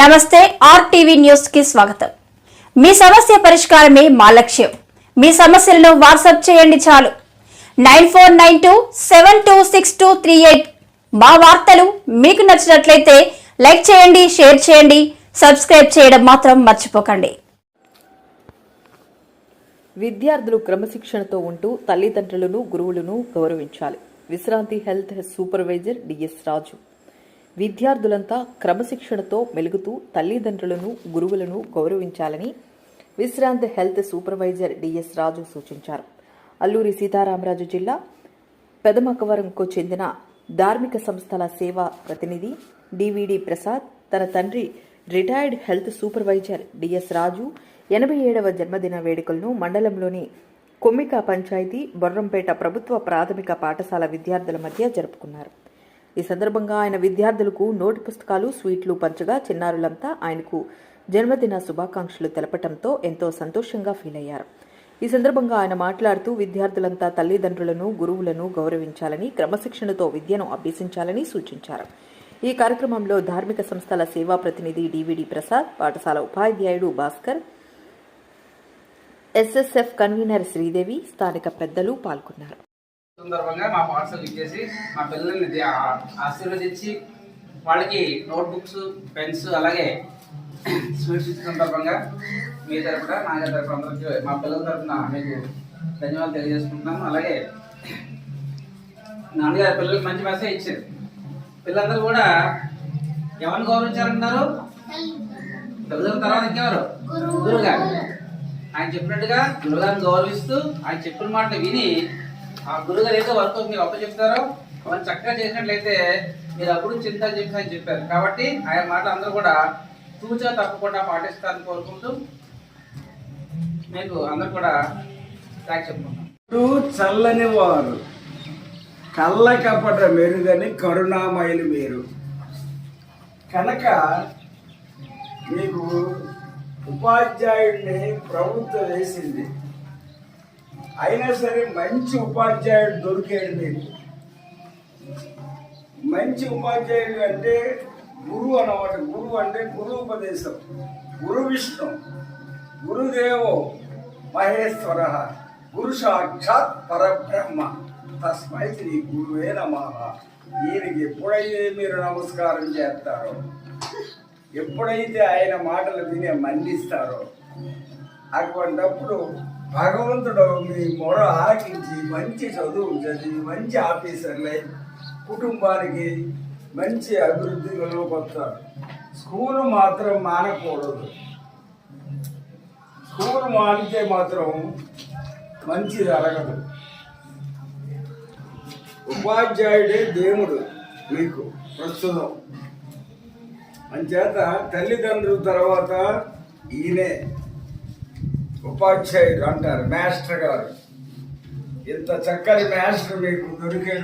నమస్తే ఆర్టీవీ న్యూస్కి స్వాగతం. మీ సమస్య పరిష్కారమే మా లక్ష్యం. మీ సమస్యలను వాట్సాప్ చేయండి చాలు. Nine four nine two seven two six two three eight మా వార్తలు మీకు నచ్చినట్లయితే లైక్ చేయండి షేర్ చేయండి సబ్స్క్రైబ్ చేయడం మాత్రం మర్చిపోకండి. విద్యార్థులు క్రమశిక్షణతో ఉంటూ తల్లిదండ్రులను గురువులను గౌరవించాలి. విశ్రాంతి health supervisor D S Raju. విద్యార్థులంతా క్రమశిక్షణతో మెలుగుతూ తల్లిదండ్రులను గురువులను గౌరవించాలని విశ్రాంతి హెల్త్ సూపర్వైజర్ డిఎస్ రాజు సూచించారు. అల్లూరి సీతారామరాజు జిల్లా పెదమకవరంకు చెందిన ధార్మిక సంస్థల సేవా ప్రతినిధి డివిడి ప్రసాద్ తన తండ్రి retired health supervisor DS Raju ఎనభై ఏడవ జన్మదిన వేడుకలను మండలంలోని కొమ్మిక పంచాయతీ బొర్రంపేట ప్రభుత్వ ప్రాథమిక పాఠశాల విద్యార్థుల మధ్య జరుపుకున్నారు. ఈ సందర్భంగా ఆయన విద్యార్థులకు నోటు పుస్తకాలు స్వీట్లు పంచగా చిన్నారులంతా ఆయనకు జన్మదిన శుభాకాంక్షలు తెలపటంతో ఎంతో సంతోషంగా ఫీల్ అయ్యారు. ఈ సందర్భంగా ఆయన మాట్లాడుతూ విద్యార్థులంతా తల్లిదండ్రులను గురువులను గౌరవించాలని క్రమశిక్షణతో విద్యను అభ్యసించాలని సూచించారు. ఈ కార్యక్రమంలో ధార్మిక సంస్థల సేవా ప్రతినిధి డివిడి ప్రసాద్ పాఠశాల ఉపాధ్యాయుడు భాస్కర్ ఎస్ఎస్ఎఫ్ కన్వీనర్ శ్రీదేవి స్థానిక పెద్దలు పాల్గొన్నారు. సందర్భంగా మా పాఠశాలకు ఇచ్చేసి మా పిల్లల్ని ఆశీర్వదించి వాళ్ళకి నోట్బుక్స్ పెన్స్ అలాగే స్వీట్స్ ఇచ్చిన సందర్భంగా మీ తరపున నా తరపున అందరికీ మా పిల్లల తరపున మీకు ధన్యవాదాలు తెలియజేసుకుంటున్నాము అలాగే నాన్నగారు పిల్లలకి మంచి మెసేజ్ ఇచ్చారు. పిల్లలందరూ కూడా ఎవరిని గౌరవించాలంటున్నారు? తల్లిదండ్రుల తర్వాత ఇంకెవరు? గురువుగారు. ఆయన చెప్పినట్టుగా గురుగారిని గౌరవిస్తూ ఆయన చెప్పిన మాటలు విని ఆ గురుగారు ఏదో వర్క్ మీరు అప్పు చెప్తారో. అవన్నీ చక్కగా చేసినట్లయితే మీరు అప్పుడు చింత చెప్పి అని చెప్పారు. కాబట్టి ఆయన మాటలు అందరూ కూడా తూచా తప్పకుండా పాటిస్తారని కోరుకుంటూ మీకు అందరు కూడా థ్యాంక్స్ చెప్పుకుంటాం చల్లని వారు కళ్ళ కపట మెరుగని కరుణామయులు మీరు. కనుక మీకు ఉపాధ్యాయుడిని ప్రభుత్వం వేసింది. అయినా సరే మంచి ఉపాధ్యాయుడు దొరికాడు మీకు. మంచి ఉపాధ్యాయుడు అంటే గురువు అనమాట గురువు అంటే గురు ఉపదేశం గురు విష్ణు గురుదేవో మహేశ్వర గురు సాక్షాత్ పరబ్రహ్మ. తస్మై శ్రీ గురువే నమ. ఈయనకి ఎప్పుడైతే మీరు నమస్కారం చేస్తారో ఎప్పుడైతే ఆయన మాటలు వినే మందిస్తారో అటువంటప్పుడు భగవంతుడు మీ మొర ఆలకించి మంచి చదువు చదివి మంచి ఆఫీసర్లై కుటుంబానికి మంచి అభివృద్ధి వస్తారు స్కూలు మాత్రం మానకూడదు. స్కూల్ మానితే మాత్రం మంచి జరగదు. ఉపాధ్యాయుడే దేవుడు మీకు ప్రస్తుతం. అంచేత తల్లిదండ్రుల తర్వాత ఈయనే. ఉపాధ్యాయుడు అంటారు మాస్టర్ గారు. ఇంత చక్కని మాస్టర్ మీకు దొరికాడు.